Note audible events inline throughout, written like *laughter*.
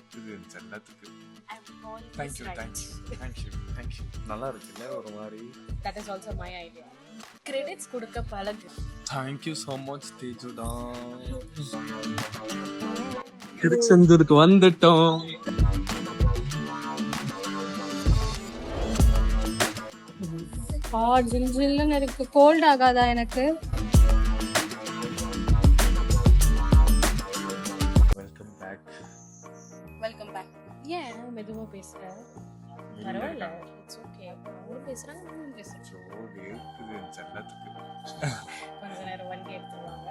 இருக்குது எல்லாத்துக்கு I'm always thank you. Thank you thank you thank you நல்லா இருக்குல்ல ஒரு மாதிரி. That is also my idea. Credits கொடுக்க பழகு. தேங்க்யூ ஸோ மச் தேஜுடா. திருச்செந்தூருக்கு வந்துட்டோம். ஆ ஜில் ஜில்லுன்னு இருக்கு. கோல்ட் ஆகாதா எனக்கு? ஜோடி இருக்குது *laughs* கொஞ்ச நேரம் வண்டி எடுத்துருவாங்க.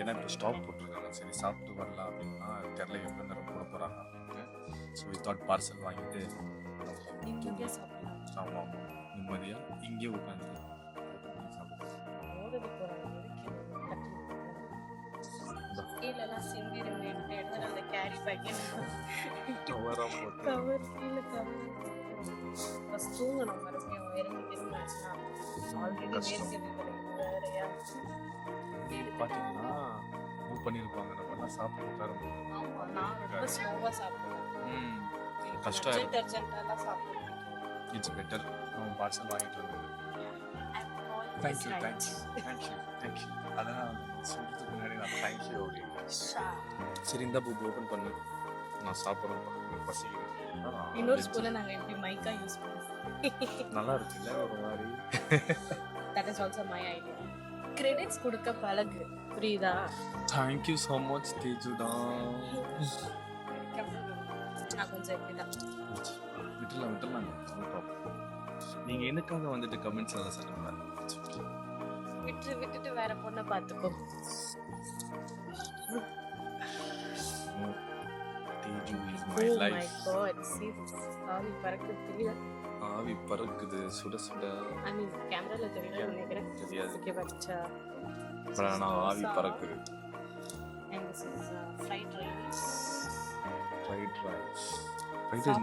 ஏன்னா இப்போ ஸ்டாப் போட்டிருக்காங்க. சரி சாப்பிட்டு வரலாம் அப்படின்னா தெரில எவ்வளோ நேரம் போகிறாங்க அப்படின்ட்டு. ஸோ தாட் பார்சல் வாங்கிட்டு ஆமாம் நிம்மதியாக இங்கே உட்காந்து கீழெல்லாம் சிந்திடும் எடுத்து அந்த கேரி பேக்கெட் கவர் கீழே கவர் ஃபஸ்ட் தூங்கணும் மறுபடியும். ஆல்ரெடி வேறையா பார்த்தீங்கன்னா மூவ் பண்ணியிருப்பாங்க நம்மலாம் சாப்பிட்டு உட்காரும் ஆமா நான் ரொம்ப ஸ்லோவாக சாப்பிடுவேன். ம். கஷ்டம் அர்ஜென்ட் அர்ஜென்ட்டாலாம் சாப்பிடுவேன். இட்ஸ் பெட்டர் நம்ம பார்சல் வாங்கிட்டு வந்தது. தேங்க்யூ தேங்க்யூ தேங்க்யூ தேங்க்யூ அதான் சொல்கிறதுக்கு முன்னாடி நான் தேங்க்யூ அப்படின்னு சரி இந்த புக் ஓப்பன் பண்ணு. நான் சாப்பிட்றேன். பசிக்குது. ஆனா, இன்னொரு ஸ்கூல்ல நாங்க எப்படி மைக்கா யூஸ் பண்ணுவோம் நல்லா *laughs* இருக்குல்ல ஒரு மாதிரி. That is also my idea credits கொடுக்க பழகு. புரியுதா? தேங்க்யூ ஸோ மச் தேஜுடா. நான் கொஞ்சம் இப்படிதான். விட்டுலாம் விட்டுலாம் நீங்கள் எனக்காக வந்துட்டு கமெண்ட்ஸ் எல்லாம் சொல்லுங்க விட்டு விட்டுட்டு வேற பொண்ணை பார்த்துக்கோ. Teju is Oh my my life god, see this. ஆவி பறக்குது தெரியல ஆவி பறக்குது சுட சுட. தெரியாது. ஓகே பட் but ஆனா ஆவி பறக்குது. Uh, fried rice fried rice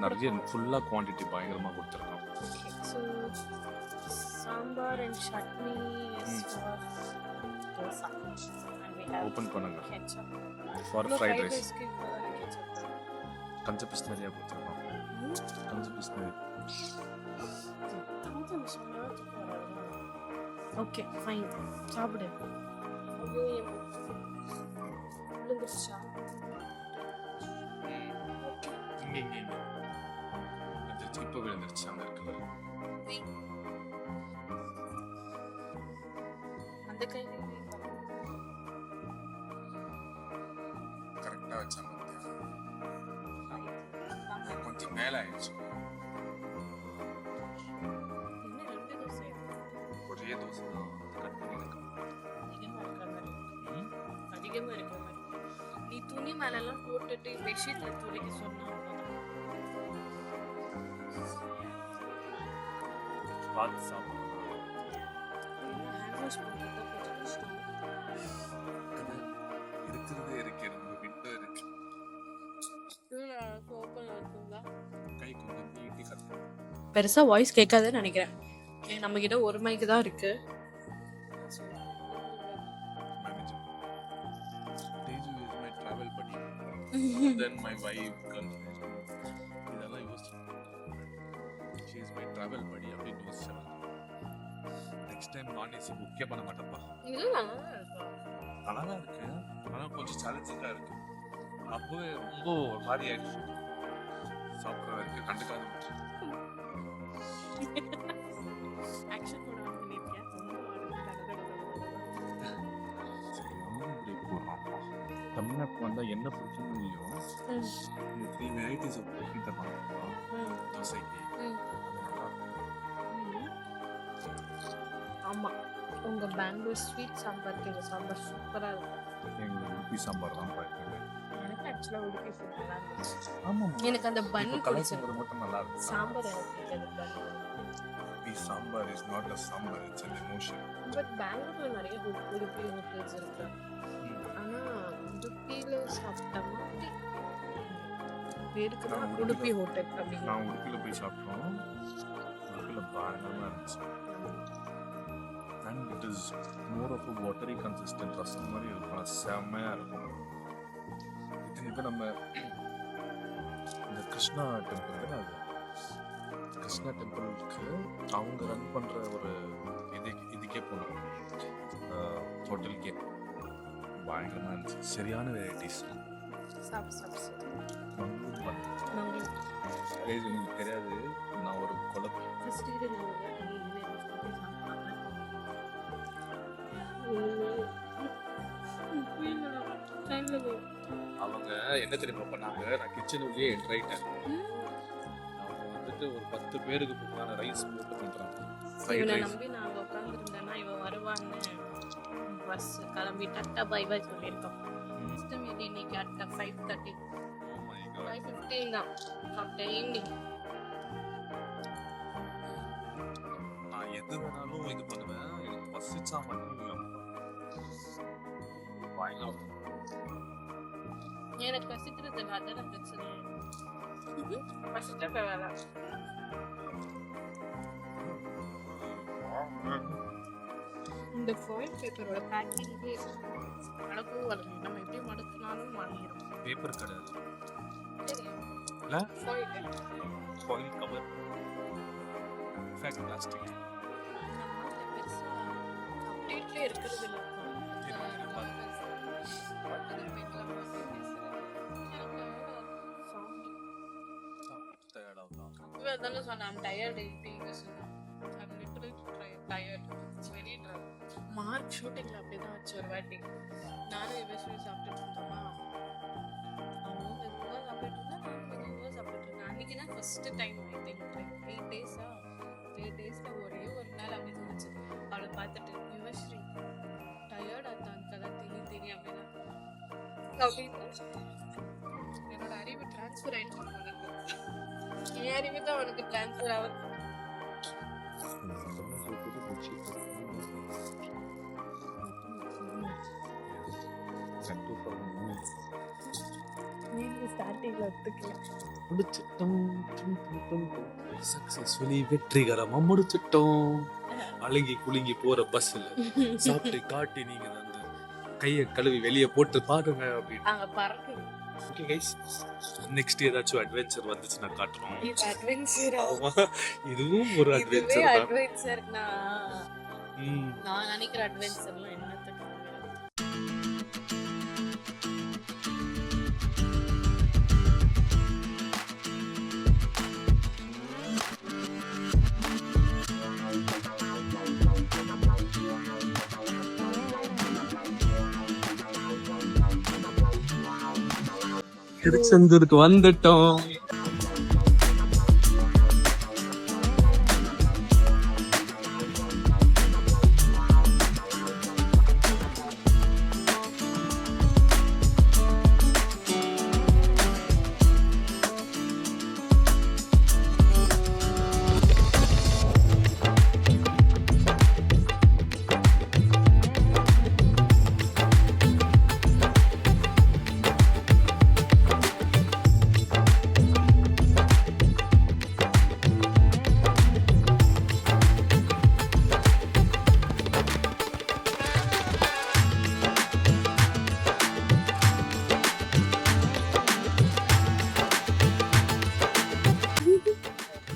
நிறைய ஃபுல்லாக குவான்டிட்டி பயங்கரமாக கொடுத்துருக்கோம் okay so sambar and chutney is Mm. for have open பண்ணுங்க ketchup for no fried fried rice rice க்கு இவ்வளவு ketchup கஞ்ச பிஸ் நிறையா கொடுத்துருக்கோம் கஞ்ச பிஸ் ஓகே ஃபைன் சாப்பிடு விழுந்துருச்சா இங்கே இங்கே இங்கே விழுந்துருச்சு இப்போ விழுந்துருச்சு அங்கே இருக்கு அந்த கையில கொஞ்சம் மேலே ஆயிடுச்சு என்ன ரெண்டு தோசை ஒரே தோசை தான் கட் பண்ணியிருக்கேன் அதிகமா இருக்கிற மாதிரி அதிகமா கட்டணும் பெருசா வாய்ஸ் கேட்காதுன்னு நினைக்கிறேன். ஏன் நம்ம கிட்ட ஒரு மைக்கு தான் இருக்கு. Manager Teju is my travel buddy then my wife இதெல்லாம் யோசிச்சு இஸ் மை ட்ராவல் படி அப்படின்னு யோசிச்சேன் நெக்ஸ்ட் டைம் நான் ஏசி புக்கே பண்ண மாட்டேன்ப்பா. நல்லா தான் இருக்கு. ஆனால் கொஞ்சம் சேலஞ்சிங்காக இருக்கு. அப்போவே ரொம்ப ஒரு மாதிரி ஆயிடுச்சு. சாப்பிட்ற வரைக்கும் கண்டுக்காத. ஆக்ஷன் பண்ண பண்ணிருக்கேன் தமிழ்நாட்டுக்கு வந்தால் என்ன பிடிக்கும்னு இல்லையோ இந்த த்ரீ வெரைட்டிஸ் ஆஃப் குக்கிங் தருவாங்கப்பா தோசைக்கு ம். அது நல்லா இருக்கும். ஆமா உங்க பெங்களூர் ஸ்வீட் சாம்பார் இது சாம்பார் சூப்பரா இருக்கும் எங்களுக்கு உடுப்பி சாம்பார் தான் பார்க்குறது எனக்கு ஆக்சுவலா உடுப்பி நல்லா இருந்துச்சு எனக்கு அந்த பன் சாம்பார் மட்டும் நல்லா இருக்கும் சாம்பார் எனக்கு பிடிக்காது bun sambar is not a sambar it's an emotion but பெங்களூர்ல நிறைய உடு- உடுப்பி ஹோட்டல்ஸ் இருக்கு. ஆனா உடுப்பியில சாப்பிட்ட மாதிரி பேருக்கு தான் உடுப்பி ஹோட்டல் அப்படிங்கிற நான் உடுப்பியில் போய் சாப்பிட்டோம். உடுப்பியில் பயங்கரமாக இருந்துச்சு. And it is more of watery consistent rasam மாதிரி இருக்கும். செம்மையாக இருக்கும். இத்தனைக்கும் நம்ம கிருஷ்ணா டெம்பிள் தானே அது? கிருஷ்ணா டெம்பிளுக்கு அவங்க ரன் பண்ணுற ஒரு இது இதுக்கே போனோம். ஹோட்டலுக்கே பயங்கரமாக இருந்துச்சு. சரியான வெரைட்டிஸ் உங்களுக்கு தெரியாது. நான் ஒரு குழப்பம் இது அவங்க என்ன தெரியுமா பண்ணாங்க? நான் கிச்சனுக்குள்ளேயே என்ட்ரு ஆயிட்டேன். அவங்க வந்துட்டு ஒரு பத்து பேருக்கு போட்டான ரைஸ் போட்டு பண்றாங்க. ஃப்ரைட் இவனை ரைஸ் நம்பி நாங்க உட்காந்துருந்தேன்னா இவன் வருவான்னு பஸ் கிளம்பி டட்டா பை பை சொல்லியிருக்கோம். ஃபஸ்ட்டு மீட் இன்னைக்கு அட்டா ஃபைவ் தேர்ட்டி ஃபைவ் ஃபிஃப்டீன் தான். சாப்பிட்டேன் ஈவினிங் நான் எது வேணாலும் இது பண்ணுவேன். எனக்கு பசிச்சா மட்டும் பயங்கரம் எனக்கு பசிக்கிறது அதான் பிரச்சனை பசிச்சா வேலை இந்த ஃபாயில் பேப்பரோட பேக்கிங்கே மடக்கவும் வருது நம்ம எப்படி மடக்கினாலும் மாறிடும் பேப்பர் கிடையாது இல்ல? Foil foil cover fake plastic இருக்கிறது இல்லை தானே சொன்னான் I'm tired eating this. I'm literally Mark ஷூட்டிங்ல அப்படிதான் வச்சு ஒரு வாட்டி. நானும் இவன் சொல்லி சாப்பிட்டுட்டு இருந்தோமா? அவனும் மெதுவாக சாப்பிட்டுட்டு இருந்தா நானும் மெதுவாக சாப்பிட்டுட்டு இருந்தேன். அன்னைக்கு தான் first time I think eight டேஸா eight டேஸ்ல ஒரே ஒரு நாள் அப்படி தோணுச்சு. அவளை பார்த்துட்டு யுவஸ்ரீ டயர்ட் ஆத்தா அங்கெல்லாம் திணி திணி அப்படின்னா? அப்படின்னு என்னோட அறிவு டிரான்ஸ்ஃபர் ஆயிடுச்சு. அவனுக்கு டிரான்ஸ்ஃபர் ஆகுது. வெற்றிகரமா முடிச்சிட்டோம். அழுங்கி குலுங்கி போற பஸ்ல சாப்பிட்டு காட்டி நீங்க வந்து கையை கழுவி வெளியே போட்டு பாருங்க அப்படின்னு. ஓகே கைஸ் நெக்ஸ்ட் ஏதாச்சும் அட்வென்ச்சர் வந்துச்சுன்னா காட்டுறோம். இது அட்வென்ச்சர் ஆமா. இதுவும் ஒரு அட்வென்ச்சர் தான். அட்வென்ச்சர்னா ம். நான் நினைக்கிற அட்வென்ச்சர்லாம் என்னத்துக்கு திருச்செந்தூருக்கு வந்துட்டோம்.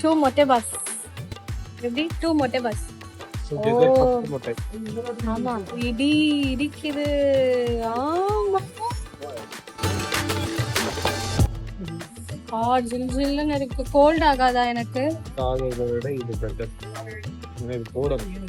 டூ மொட்டை பஸ் எப்படி டூ மொட்டை பஸ் ஆமா. இடி இடிக்குது. ஆமா. ஆ ஜில் ஜில்லுன்னு இருக்கு. கோல்ட் ஆகாதா எனக்கு? விட இது பெட்டர் எனக்கு போடணும்